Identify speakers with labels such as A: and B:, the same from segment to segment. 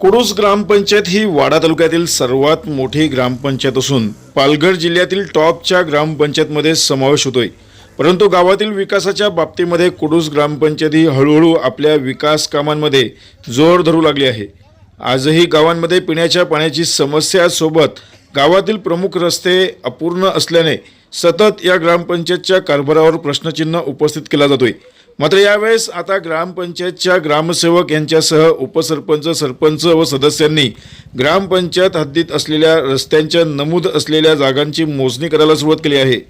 A: कुडूस ग्रामपंचायत ही वाडा तालुक्यातील सर्वात मोठी ग्रामपंचायत असून पालघर जिल्ह्यातील टॉपच्या ग्रामपंचायतमध्ये समावेश होतोय. परंतु गावातील विकासाच्या बाबतीमध्ये कुडूस ग्रामपंचायत ही हळूहळू आपल्या विकास कामांमध्ये जोर धरू लागली आहे. आजही गावांमध्ये पिण्याच्या पाण्याची समस्यासोबत गावातील प्रमुख रस्ते अपूर्ण असल्याने सतत या ग्रामपंचायतच्या कारभारावर प्रश्नचिन्ह उपस्थित केला जातोय. मात्र यावेळेस आता ग्रामपंचायतच्या ग्रामसेवक यांच्यासह उपसरपंच सरपंच व सदस्यांनी ग्रामपंचायत हद्दीत असलेल्या रस्त्यांच्या नमूद असलेल्या जागांची मोजणी करायला सुरुवात केली आहे.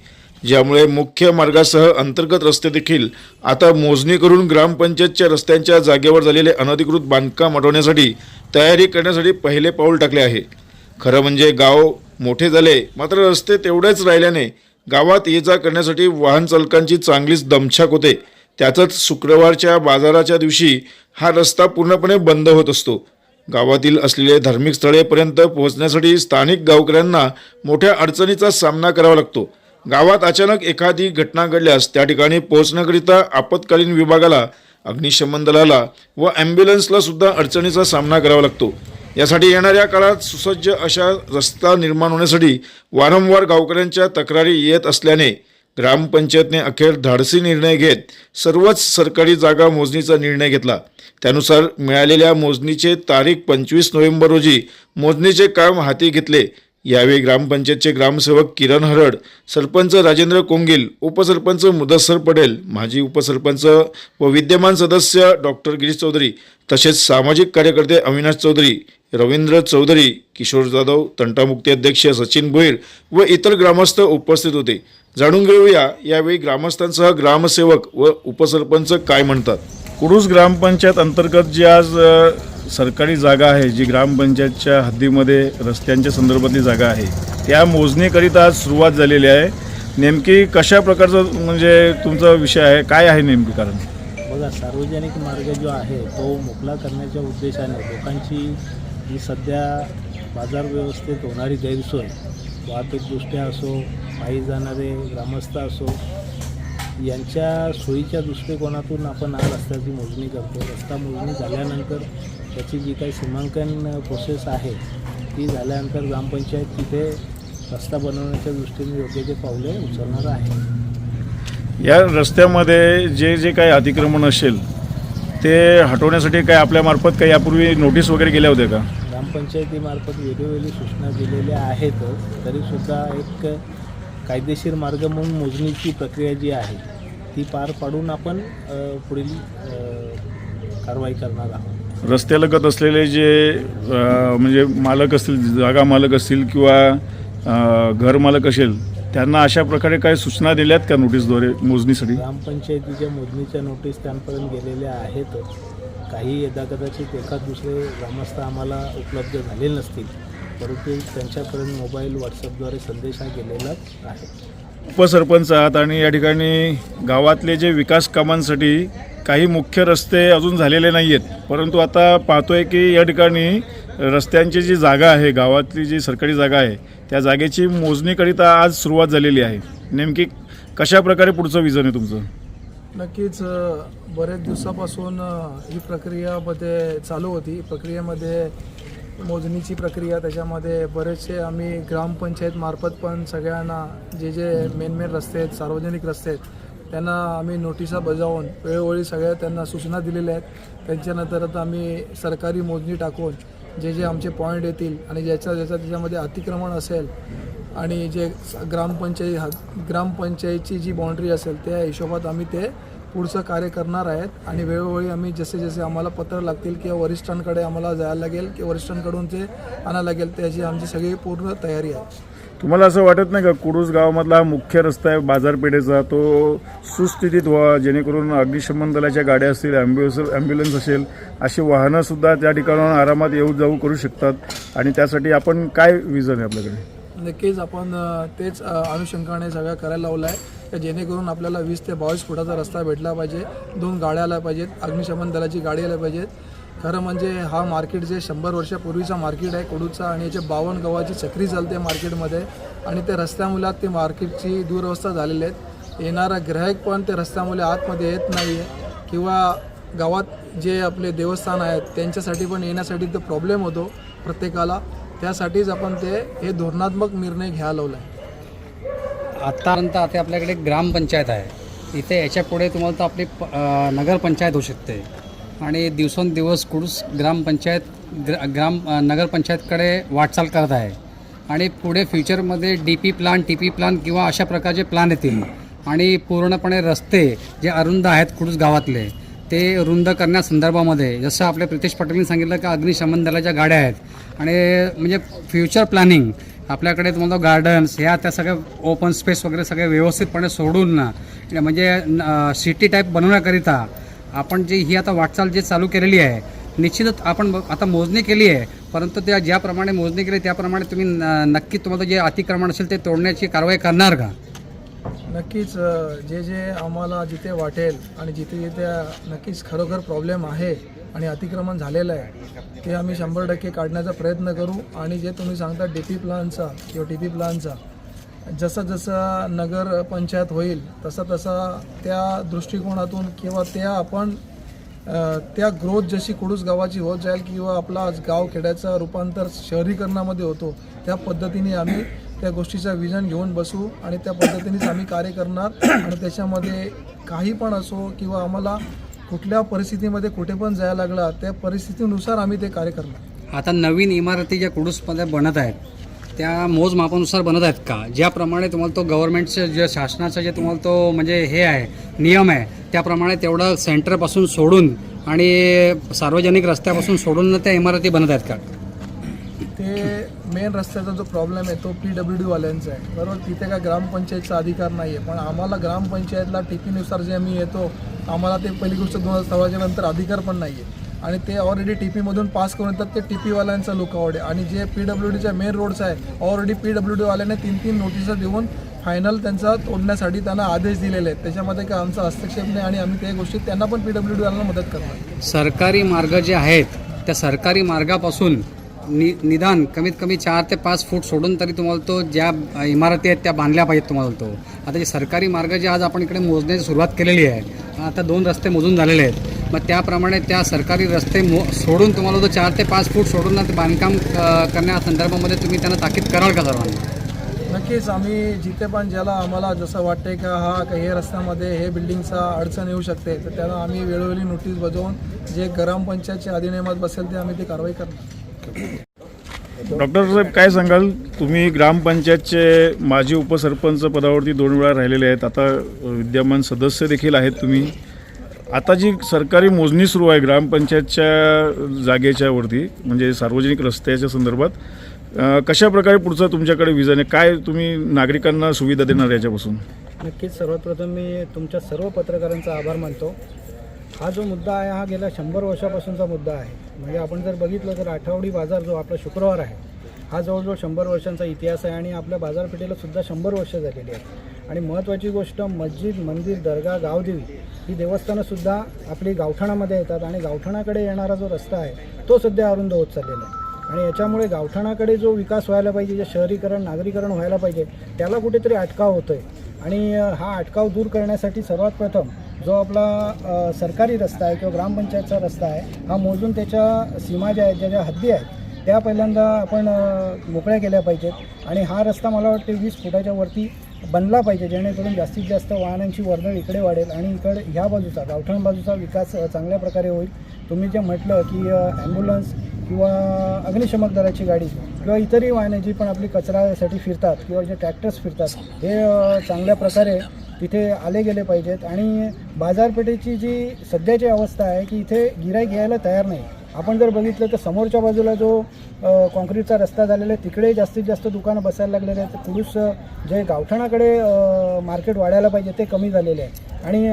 A: ज्यामुळे मुख्य मार्गासह अंतर्गत रस्ते देखील आता मोजणी करून ग्रामपंचायतच्या रस्त्यांच्या जागेवर झालेले अनधिकृत बांधकाम हटवण्यासाठी तयारी करण्यासाठी पहिले पाऊल टाकले आहे. खरं म्हणजे गाव मोठे झाले मात्र रस्ते तेवढेच राहिल्याने गावात ये जा करण्यासाठी वाहन चालकांची चांगलीच दमछाक होते. त्यातच शुक्रवारच्या बाजाराच्या दिवशी हा रस्ता पूर्णपणे बंद होत असतो. गावातील असलेले धार्मिक स्थळेपर्यंत पोहोचण्यासाठी स्थानिक गावकऱ्यांना मोठ्या अडचणीचा सामना करावा लागतो. गावात अचानक एखादी घटना घडल्यास त्या ठिकाणी पोहोचण्याकरिता आपत्कालीन विभागाला अग्निशमन दलाला व ॲम्ब्युलन्सला सुद्धा अडचणीचा सामना करावा लागतो. यासाठी येणाऱ्या काळात सुसज्ज अशा रस्ता निर्माण होण्यासाठी वारंवार गावकऱ्यांच्या तक्रारी येत असल्याने ग्रामपंचायतने अखेर धाडसी निर्णय घेत सर्वच सरकारी जागा मोजणीचा निर्णय घेतला. त्यानुसार मिळालेल्या मोजणीचे तारीख पंचवीस नोव्हेंबर रोजी मोजणीचे काम हाती घेतले. यावेळी ग्रामपंचायतचे ग्रामसेवक किरण हरड सरपंच राजेंद्र कोंगिल उपसरपंच मुदस्सर पटेल माजी उपसरपंच व विद्यमान सदस्य डॉक्टर गिरीश चौधरी तसेच सामाजिक कार्यकर्ते अविनाश चौधरी रवींद्र चौधरी किशोर जाधव तंटामुक्ती अध्यक्ष सचिन भोईर व इतर ग्रामस्थ उपस्थित होते. जाणून घेऊया यावेळी ग्रामस्थांसह ग्रामसेवक व उपसरपंच काय म्हणतात. कुडूस ग्रामपंचायत अंतर्गत जी आज सरकारी जागा आहे जी ग्रामपंचायतच्या हद्दीमध्ये रस्त्यांच्या संदर्भातली जागा आहे. त्या मोजणीकरिता आज सुरुवात झालेली आहे. नेमकी कशा प्रकारचं म्हणजे तुमचा विषय आहे? काय आहे नेमकी कारण?
B: बघा सार्वजनिक मार्ग जो आहे तो मोकळा करण्याच्या उद्देशाने लोकांची जी सध्या बाजार व्यवस्थेत होणारी गैरसोय वाहतूकदृष्ट्या असो पायी जाणारे ग्रामस्थ असो यांच्या सोयीच्या दृष्टिकोनातून आपण हा रस्त्याची मोजणी करतो. रस्ता मोजणी झाल्यानंतर त्याची जी काही सीमांकन प्रोसेस आहे ती झाल्यानंतर ग्रामपंचायत तिथे रस्ता बनवण्याच्या दृष्टीने योग्य ते पावले उचलणार आहे.
A: या रस्त्यामध्ये जे जे काही अतिक्रमण असेल ते हटवण्यासाठी काय आपल्यामार्फत काही यापूर्वी नोटीस वगैरे गेल्या होत्या का?
B: ग्रामपंचायतीमार्फत वेगवेगळी सूचना दिलेल्या आहेतच तरीसुद्धा एक कायदेशीर मार्ग म्हणून मोजणीची प्रक्रिया जी आहे ती पार पाडून आपण पुढील कारवाई करणार आहोत.
A: रस्त्यालगत असलेले जे म्हणजे मालक असतील जागा मालक असतील किंवा घर मालक असेल त्यांना अशा प्रकारे काय सूचना दिल्यात का नोटीसद्वारे मोजणीसाठी?
B: ग्रामपंचायतीच्या मोजणीच्या नोटीस त्यांपर्यंत गेलेल्या आहेतच काही यदा कदाचित एखाद दुसरे ग्रामस्थ आम्हाला उपलब्ध झाले नसतील. परंतु त्यांच्यापर्यंत मोबाईल व्हॉट्सअपद्वारे संदेश हा गेलेलाच आहे.
A: उपसरपंच आहात आणि या ठिकाणी गावातले जे विकास कामांसाठी काही मुख्य रस्ते अजून झालेले नाही आहेत परंतु आता पाहतोय की या ठिकाणी रस्त्यांची जी जागा आहे गावातली जी सरकारी जागा आहे त्या जागेची मोजणीकरिता आज सुरुवात झालेली आहे. नेमकी कशा प्रकारे पुढचं विजन आहे तुमचं?
C: नक्कीच बरेच दिवसापासून ही प्रक्रियामध्ये चालू होती. प्रक्रियेमध्ये मोजणीची प्रक्रिया त्याच्यामध्ये बरेचसे आम्ही ग्रामपंचायतमार्फत पण सगळ्यांना जे जे मेन मेन रस्ते आहेत सार्वजनिक रस्ते आहेत त्यांना आम्ही नोटिसा बजावून वेळोवेळी सगळ्या त्यांना सूचना दिलेल्या आहेत. त्यांच्यानंतर आता आम्ही सरकारी मोजणी टाकून जे जे आमचे पॉईंट येतील आणि ज्याच्या ज्याच्या त्याच्यामध्ये अतिक्रमण असेल आणि जे ग्रामपंचायत हा- ग्रामपंचायतची जी बाउंड्री असेल त्या हिशोबात आम्ही ते पुढचं कार्य करणार आहेत आणि वेळोवेळी आम्ही जसे जसे आम्हाला पत्र लागतील किंवा वरिष्ठांकडे आम्हाला जायला लागेल किंवा वरिष्ठांकडून ते आणायला लागेल त्याची आमची सगळी पूर्ण तयारी आहे.
A: तुम्हाला असं वाटत नाही का कुडूस गावामधला हा मुख्य रस्ता आहे बाजारपेठेचा तो सुस्थितीत व्हावा जेणेकरून अग्निशमन दलाच्या गाड्या असतील ॲम्ब्युलन्स ॲम्ब्युलन्स असेल अशी वाहनंसुद्धा त्या ठिकाणाहून आरामात येऊ जाऊ करू शकतात आणि त्यासाठी आपण काय विजन आहे आपल्याकडे?
C: नक्कीच आपण तेच अनुषंगाने सगळं करायला लावलं आहे की जेणेकरून आपल्याला वीस ते बावीस फुटाचा रस्ता भेटला पाहिजे. दोन गाड्या आल्या पाहिजेत. अग्निशमन दलाची गाडी आल्या पाहिजेत. खरं म्हणजे हा मार्केट जे शंभर वर्षापूर्वीचा मार्केट आहे कोडूचा आणि याचे बावन्न गव्हाची चक्री चालते मार्केटमध्ये आणि ते रस्त्यामुळे ते मार्केटची दुरवस्था झालेली आहेत. येणारा ग्राहक पण ते रस्त्यामुळे आतमध्ये येत नाही आहे किंवा गावात जे आपले देवस्थान आहेत त्यांच्यासाठी पण येण्यासाठी तर प्रॉब्लेम होतो प्रत्येकाला. त्यासाठीच आपण ते हे धोरणात्मक निर्णय घ्यायला लावला आहे
D: आत्तापर्यंत आता आपल्याकडे ग्रामपंचायत आहे. इथे याच्यापुढे तुम्हाला तर आपली प- नगरपंचायत होऊ शकते. आणि दिवसेंदिवस कुडूस ग्रामपंचायत ग्र ग्राम नगरपंचायतकडे वाटचाल करत आहे. आणि पुढे फ्युचरमध्ये D P plan T P plan किंवा अशा प्रकारचे प्लान येतील. आणि पूर्णपणे रस्ते जे अरुंद आहेत कुडूस गावातले ते रुंद करण्यासंदर्भामध्ये जसं आपल्या प्रितेश पाटीलने सांगितलं की अग्निशमन दलाच्या गाड्या आहेत. आणि म्हणजे फ्युचर प्लॅनिंग आपल्याकडे तुम्हाला गार्डन्स ह्या त्या सगळ्या ओपन स्पेस वगैरे सगळे व्यवस्थितपणे सोडून ना म्हणजे सिटी टाईप बनवण्याकरिता आपण जी ही आता वाटचाल जी चालू केलेली आहे निश्चितच आपण ब- आता मोजणी केली आहे परंतु त्या ज्याप्रमाणे मोजणी केली त्याप्रमाणे तुम्ही न- नक्की तुम्हाला जे अतिक्रमण असेल ते तोडण्याची कारवाई करणार का?
C: नक्कीच जे जे आम्हाला जिथे वाटेल आणि जिथे जिथे नक्कीच खरोखर प्रॉब्लेम आहे आणि अतिक्रमण झालेलं आहे ते आम्ही शंभर टक्के काढण्याचा प्रयत्न करू. आणि जे तुम्ही सांगता डी पी प्लानचा किंवा टी पी प्लानचा जसं जसं नगर पंचायत होईल तसं तसा त्या दृष्टिकोनातून किंवा त्या आपण त्या ग्रोथ जशी कुडूस गावाची होत जाईल किंवा आपला आज गाव खेड्याचं रूपांतर शहरीकरणामध्ये होतो त्या पद्धतीने आम्ही त्या गोष्टीचा विजन घेऊन बसू आणि त्या पद्धतीनेच आम्ही कार्य करणार. आणि त्याच्यामध्ये काही पण असो किंवा आम्हाला कुठल्या परिस्थितीमध्ये कुठे पण जायला लागला त्या परिस्थितीनुसार आम्ही ते कार्य करणार.
D: आता नवीन इमारती ज्या कुडूसमध्ये बनत आहेत त्या मोजमापानुसार बनत आहेत का? ज्याप्रमाणे तुम्हाला तो गव्हर्नमेंटचं जे शासनाचं जे तुम्हाला तो म्हणजे हे आहे नियम आहे त्याप्रमाणे तेवढं सेंटरपासून सोडून आणि सार्वजनिक रस्त्यापासून सोडून त्या इमारती बनत आहेत का?
C: मेन रस्त्याचा जो प्रॉब्लेम आहे तो पी डब्ल्यू डी वाल्यांचा आहे. बरोबर? तिथे काय ग्रामपंचायतचा अधिकार नाही आहे पण आम्हाला ग्रामपंचायतला टीपीनुसार जे आम्ही येतो आम्हाला ते पहिली गोष्ट दोन हजार सोळाच्या नंतर अधिकार पण नाही आहे आणि ते ऑलरेडी टी पीमधून पास करून येतात ते टी पीवाल्यांचा लुकआउट आहे. आणि जे पी डब्ल्यू डीच्या मेन रोड्स आहे ऑलरेडी पी डब्ल्यू डीवाल्याने तीन तीन नोटिसा देऊन फायनल त्यांचा तोडण्यासाठी त्यांना आदेश दिलेले आहेत. त्याच्यामध्ये काय आमचा हस्तक्षेप नाही आणि आम्ही त्या गोष्टी त्यांना पण पी डब्ल्यू डीवाल्यांना मदत करणार.
D: सरकारी मार्ग जे आहेत त्या सरकारी मार्गापासून नि निदान कमीत कमी चार ते पाच फूट सोडून तरी तुम्हाला तो ज्या इमारती आहेत त्या बांधल्या पाहिजेत तुम्हाला तो. आता जे सरकारी मार्ग जे आज आपण इकडे मोजण्याची सुरुवात केलेली आहे आता दोन रस्ते मोजून झालेले आहेत. मग त्याप्रमाणे त्या सरकारी रस्ते मो सोडून तुम्हाला तो चार ते पाच फूट सोडून ना ते बांधकाम करण्या संदर्भामध्ये तुम्ही त्यांना ताकीद कराल का सर्वांना?
C: नक्कीच आम्ही जिथे पण ज्याला आम्हाला जसं वाटते का हा का हे रस्त्यामध्ये हे बिल्डिंगचा अडचण येऊ शकते तर त्याला आम्ही वेळोवेळी नोटीस बजावून जे ग्रामपंचायतच्या अधिनियमात बसेल ते आम्ही ती कारवाई करणार.
A: डॉक्टर साहेब काय सांगाल? तुम्ही ग्रामपंचायतचे माजी उपसरपंच पदावरती दोन वेळा राहिलेले आहेत. आता विद्यमान सदस्य देखील आहेत तुम्ही. आता जी सरकारी मोजणी सुरू आहे ग्रामपंचायतच्या जागेच्या वरती म्हणजे सार्वजनिक रस्त्याच्या संदर्भात कशा प्रकारे पुढचं तुमच्याकडे विजन आहे? काय तुम्ही नागरिकांना सुविधा देणार याच्यापासून?
E: नक्कीच. सर्वात प्रथम मी तुमच्या सर्व पत्रकारांचा आभार मानतो. हा जो मुद्दा आहे हा गेल्या शंभर वर्षापासूनचा मुद्दा आहे. म्हणजे आपण जर बघितलं तर आठवडी बाजार जो आपला शुक्रवार आहे हा जवळजवळ शंभर वर्षांचा इतिहास आहे आणि आपल्या बाजारपेठेला सुद्धा शंभर वर्ष झालेली आहेत. आणि महत्त्वाची गोष्ट मस्जिद मंदिर दर्गा गावदेवी ही देवस्थानंसुद्धा आपली गावठाणामध्ये येतात आणि गावठाणाकडे येणारा जो रस्ता आहे तो सध्या अरुंद होत चाललेला आहे. आणि याच्यामुळे गावठाणाकडे जो विकास व्हायला पाहिजे जे शहरीकरण नागरीकरण व्हायला पाहिजे त्याला कुठेतरी अटकाव होतो आहे आणि हा अटकाव दूर करण्यासाठी सर्वात प्रथम जो आपला सरकारी रस्ता आहे किंवा ग्रामपंचायतचा रस्ता आहे हा मोजून त्याच्या सीमा ज्या आहेत ज्या ज्या हद्दी आहेत त्या पहिल्यांदा आपण मोकळ्या केल्या पाहिजेत. आणि हा रस्ता मला वाटते वीस फुटाच्या वरती बनला पाहिजे जेणेकरून जास्तीत जास्त वाहनांची वर्दळ इकडे वाढेल आणि इकडे ह्या बाजूचा गावठण बाजूचा विकास चांगल्या प्रकारे होईल. तुम्ही जे म्हटलं की ॲम्ब्युलन्स किंवा अग्निशमक दलाची गाडी किंवा इतरही वाहने जी पण आपली कचऱ्यासाठी फिरतात किंवा जे ट्रॅक्टर्स फिरतात हे चांगल्या प्रकारे तिथे आले गेले पाहिजेत. आणि बाजारपेठेची जी सध्याची अवस्था आहे की इथे गिराईक यायला तयार नाही. आपण जर बघितलं तर समोरच्या बाजूला जो कॉन्क्रीटचा रस्ता झालेला आहे. तिकडे जास्तीत जास्त दुकानं बसायला लागलेले आहेत. पुरुष जे गावठाणाकडे मार्केट वाढायला पाहिजे ते कमी झालेले आहे. आणि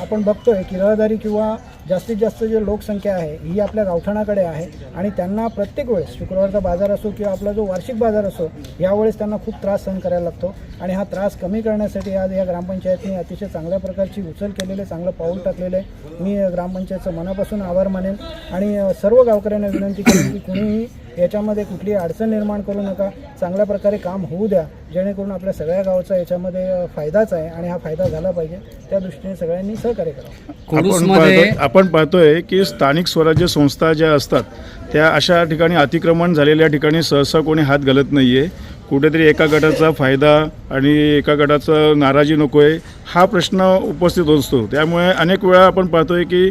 E: आपण बघतोय की रहदारी किंवा जास्तीत जास्त जे लोकसंख्या आहे ही आपल्या गावठाणाकडे आहे. आणि त्यांना प्रत्येक वेळेस शुक्रवारचा बाजार असो किंवा आपला जो वार्षिक बाजार असो यावेळेस त्यांना खूप त्रास सहन करायला लागतो. आणि हा त्रास कमी करण्यासाठी आज या ग्रामपंचायतने अतिशय चांगल्या प्रकारची उचल केलेली आहे चांगलं पाऊल टाकलेलं आहे. मी ग्रामपंचायतचं मनापासून आभार मानेन. आणि सर्व गावकऱ्यांना विनंती केली की कुणीही याच्यामध्ये कुठली अडचण निर्माण करू नका. चांगल्या प्रकारे काम होऊ द्या. जेणेकरून आपल्या सगळ्या गावाचा याच्यामध्ये फायदाच आहे आणि हा फायदा झाला पाहिजे. त्या दृष्टीने सगळ्यांनी सहकार्य करावं.
A: आपण
D: कुडूसमध्ये
A: पाहतो आपण पाहतोय की स्थानिक स्वराज्य संस्था ज्या असतात त्या अशा ठिकाणी अतिक्रमण झालेल्या ठिकाणी सहसा कोणी हात घालत नाही आहे कुठेतरी एका गटाचा फायदा आणि एका गटाचा नाराजी नको आहे हा प्रश्न उपस्थित असतो. त्यामुळे अनेक वेळा आपण पाहतोय की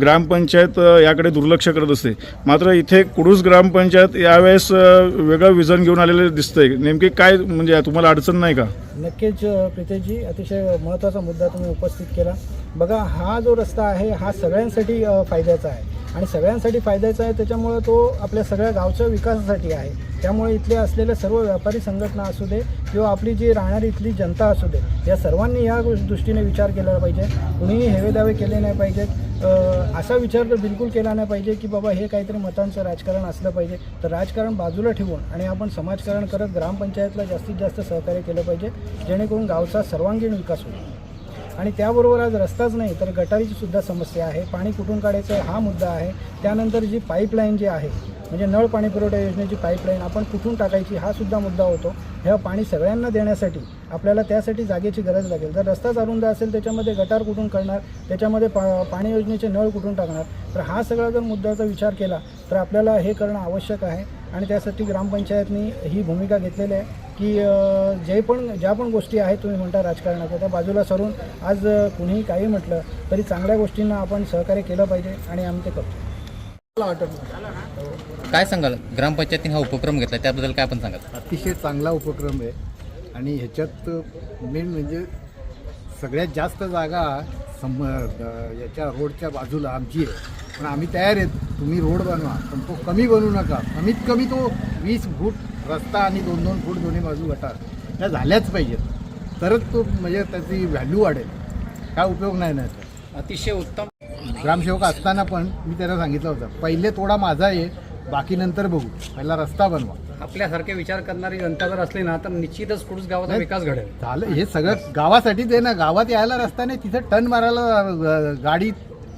A: ग्रामपंचायत याकडे दुर्लक्ष करत असते. मात्र इथे कुडूस ग्रामपंचायत यावेळेस वेगळं विजन घेऊन आलेलं दिसतंय. नेमकी काय म्हणजे तुम्हाला अडचण नाही का?
E: नक्कीच प्रितेशजी अतिशय महत्त्वाचा मुद्दा तुम्ही उपस्थित केला. बघा हा जो रस्ता आहे हा सगळ्यांसाठी फायद्याचा आहे. आणि सगळ्यांसाठी फायद्याचा आहे त्याच्यामुळं तो आपल्या सगळ्या गावच्या विकासासाठी आहे. त्यामुळे इथले असलेल्या सर्व व्यापारी संघटना असू दे किंवा आपली जी राहणारी इथली जनता असू दे या सर्वांनी या दृष्टीने विचार केला पाहिजे. कुणीही हेवेदावे केले नाही पाहिजेत. असा विचार तर बिलकुल केला नाही पाहिजे की बाबा हे काहीतरी मतांचं राजकारण असलं पाहिजे. तर राजकारण बाजूला ठेवून आणि आपण समाजकारण करत ग्रामपंचायतला जास्तीत जास्त सहकार्य केलं पाहिजे जेणेकरून गावचा सर्वांगीण विकास होईल. आणि त्याबरोबर आज रस्ताच नाही तर गटारीची सुद्धा समस्या आहे. पाणी कुठून काढायचं हा मुद्दा आहे. त्यानंतर जी पाईपलाईन जी आहे म्हणजे नळ पाणी पुरवठा योजनेची पाईपलाईन आपण कुठून टाकायची हा सुद्धा मुद्दा होतो. ह्या पाणी सगळ्यांना देण्यासाठी आपल्याला त्यासाठी जागेची गरज लागेल. जर रस्ताच अरुंद असेल त्याच्यामध्ये गटार कुठून करणार त्याच्यामध्ये पा पाणी योजनेचे नळ कुठून टाकणार तर हा सगळा जर मुद्द्याचा विचार केला तर आपल्याला हे करणं आवश्यक आहे. आणि त्यासाठी ग्रामपंचायतनी ही भूमिका घेतलेली आहे. की जे पण ज्या पण गोष्टी आहेत तुम्ही म्हणता राजकारणाच्या त्या बाजूला सरून आज कुणीही काही म्हटलं तरी चांगल्या गोष्टींना आपण सहकार्य केलं पाहिजे आणि आम्ही ते करतो.
F: काय सांगाल? ग्रामपंचायतीने हा उपक्रम घेतला त्याबद्दल काय आपण सांगाल?
G: अतिशय चांगला उपक्रम आहे आणि ह्याच्यात मेन म्हणजे सगळ्यात जास्त जागा सम याच्या रोडच्या बाजूला आमची आहे. पण आम्ही तयार आहेत. तुम्ही रोड बनवा पण तो कमी बनवू नका. कमीत कमी तो वीस फूट रस्ता आणि दोन दोन फूट दोन्ही बाजू गटार. त्या झाल्याच पाहिजेत. तरच तो म्हणजे त्याची व्हॅल्यू वाढेल. काय उपयोग नाही ना.
D: अतिशय उत्तम.
G: ग्रामसेवक असताना पण मी त्याला सांगितलं होतं पहिले तोडा माझा आहे बाकी नंतर बघू. पहिला रस्ता बनवा.
D: आपल्यासारखे विचार करणारी जनता जर असली ना तर निश्चितच कुडूस गावाचा विकास घडेल.
G: झालं हे सगळं गावासाठीच आहे ना. गावात यायला रस्ता नाही तिथं टर्न मारायला गाडी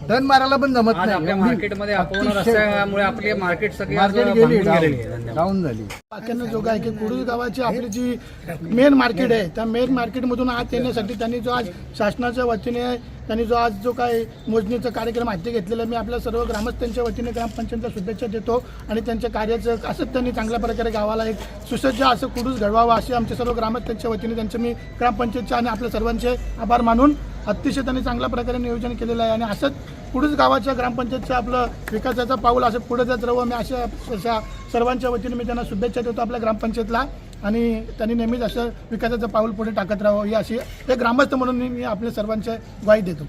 G: टर्न मारायला पण जमत
D: आज
G: नाही.
D: आपल्या मार्केटमध्ये रस्त्यामुळे आपली मार्केट सगळी आज
G: मार्केट गेली
D: भांगून गेलेली आहे.
G: डाऊन डाऊन झाली.
H: वाक्यानं जो काय की कुडूस गावाची आपली जी मेन मार्केट आहे त्या मेन मार्केटमधून आज येण्यासाठी त्यांनी जो आज शासनाच्या वतीने त्यांनी जो आज जो काय मोजणीचा कार्यक्रम हाती घेतलेला आहे, मी आपल्या सर्व ग्रामस्थांच्या वतीने ग्रामपंचायतला शुभेच्छा देतो आणि त्यांच्या कार्याचं असंच त्यांनी चांगल्या प्रकारे गावाला एक सुसज्ज असं कुडूस घडवावं असे आमचे सर्व ग्रामस्थांच्या वतीने त्यांचे मी ग्रामपंचायतचे आणि आपल्या सर्वांचे आभार मानून अतिशय त्यांनी चांगल्या प्रकारे नियोजन केलेलं आहे. आणि असंच पुढेच गावाच्या ग्रामपंचायतचं आपलं विकासाचं पाऊल असं पुढे जात राहू. आम्ही अशा अशा सर्वांच्या वतीने मी त्यांना शुभेच्छा देतो आपल्या ग्रामपंचायतला. आणि त्यांनी नेहमीच असं विकासाचं पाऊल पुढे टाकत राहावं ही अशी एक ग्रामस्थ म्हणून मी आपल्या सर्वांच्या ग्वाही देतो.